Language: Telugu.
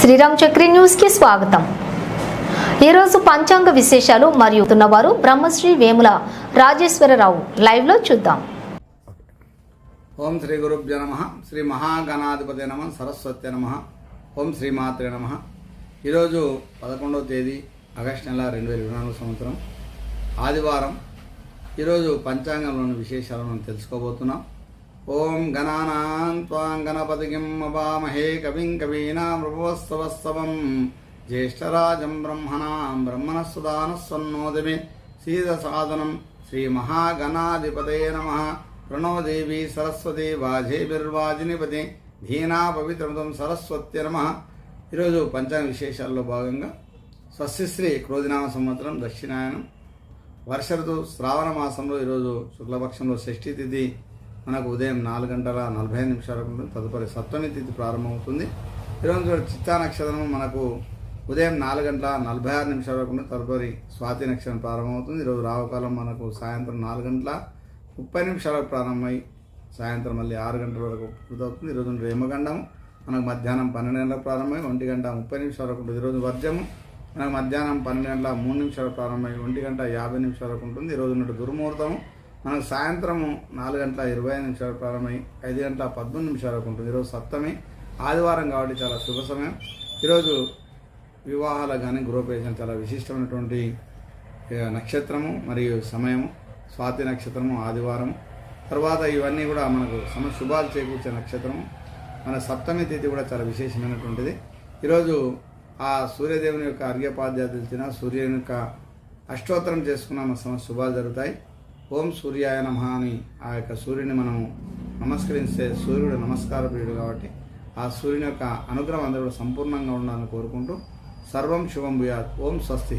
శ్రీరామ్ చక్రి న్యూస్కి స్వాగతం. ఈరోజు పంచాంగ విశేషాలు మరియు ఉన్నవారు బ్రహ్మశ్రీ వేముల రాజేశ్వరరావు లైవ్లో చూద్దాం. ఓం శ్రీ గురుభ్య నమ. శ్రీ మహాగణాధిపతి నమ. సరస్వతి నమ. ఓం శ్రీమాత్రే నమ. ఈరోజు పదకొండవ తేదీ ఆగస్టు నెల రెండు వేల ఇరవై నాలుగు సంవత్సరం. ఆదివారం. ఈరోజు పంచాంగంలోని విశేషాలను తెలుసుకోబోతున్నాం. ఓం గణానాం త్వాం గణపతికిం అవామహే కవిం కవీనామృభవస్తవస్తవం జ్యేష్ఠరాజం బ్రహ్మణాం బ్రహ్మణస్సుదానస్వన్నోదమే. సీద సాధనం శ్రీ నమ. ప్రణోదేవి సరస్వతి వాజేభిర్వాజినిపతి. ధీనా పవిత్రమతం సరస్వత్య నమ. ఈరోజు పంచాంగ విశేషాల్లో భాగంగా స్వస్తిశ్రీ క్రోధినామ సంవత్సరం దక్షిణాయనం. వర్ష ఋతు శ్రావణ మాసంలో ఈరోజు శుక్లపక్షంలో షష్ఠీ తిథి. మనకు ఉదయం నాలుగు గంటల నలభై ఐదు నిమిషాలకు ఉంటుంది తదుపరి సప్తమి తిథి ప్రారంభమవుతుంది. ఈరోజు చిత్తా నక్షత్రం మనకు ఉదయం నాలుగు గంటల నలభై ఆరు నిమిషాల వరకు తదుపరి స్వాతి నక్షత్రం ప్రారంభమవుతుంది. ఈరోజు రావుకాలం మనకు సాయంత్రం నాలుగు గంటల ముప్పై నిమిషాలకు ప్రారంభమై సాయంత్రం మళ్ళీ ఆరు గంటల వరకు పూర్తవుతుంది. ఈరోజు రేమగండం మనకు మధ్యాహ్నం పన్నెండు గంటలకు ప్రారంభమై ఒంటి గంట ముప్పై నిమిషాల వరకు ఉంటుంది. ఈరోజు వర్జము మనకు మధ్యాహ్నం పన్నెండు గంటల మూడు నిమిషాలకు ప్రారంభమై ఒంటి గంట యాభై నిమిషాల వరకు ఉంటుంది. ఈరోజు ఉన్నట్టు దుర్ముహూర్తం మనకు సాయంత్రము నాలుగు గంటల ఇరవై ఐదు నిమిషాలు ప్రారంభమై ఐదు గంటల పద్మూడు నిమిషాల వరకు ఉంటుంది ఈరోజు సప్తమి ఆదివారం కాబట్టి చాలా శుభ సమయం. ఈరోజు వివాహాలకు కానీ గృహప్రవేశం చాలా విశిష్టమైనటువంటి నక్షత్రము మరియు సమయము. స్వాతి నక్షత్రము ఆదివారం తర్వాత ఇవన్నీ కూడా మనకు సమ శుభాలు చేకూర్చే నక్షత్రము. మన సప్తమి తిథి కూడా చాలా విశేషమైనటువంటిది. ఈరోజు ఆ సూర్యదేవుని యొక్క అర్ఘ్యపాద్యాలు తెలిసిన సూర్యుని యొక్క అష్టోత్తరం చేసుకున్న మన సమ శుభాలు జరుగుతాయి. ఓం సూర్యాయ నమ అని ఆ యొక్క సూర్యుని మనం నమస్కరిస్తే సూర్యుడు నమస్కార ప్రియుడు కాబట్టి ఆ సూర్యుని యొక్క అనుగ్రహం అందరూ సంపూర్ణంగా ఉండాలని కోరుకుంటూ సర్వం శుభం భూయాత్. ఓం స్వస్తి.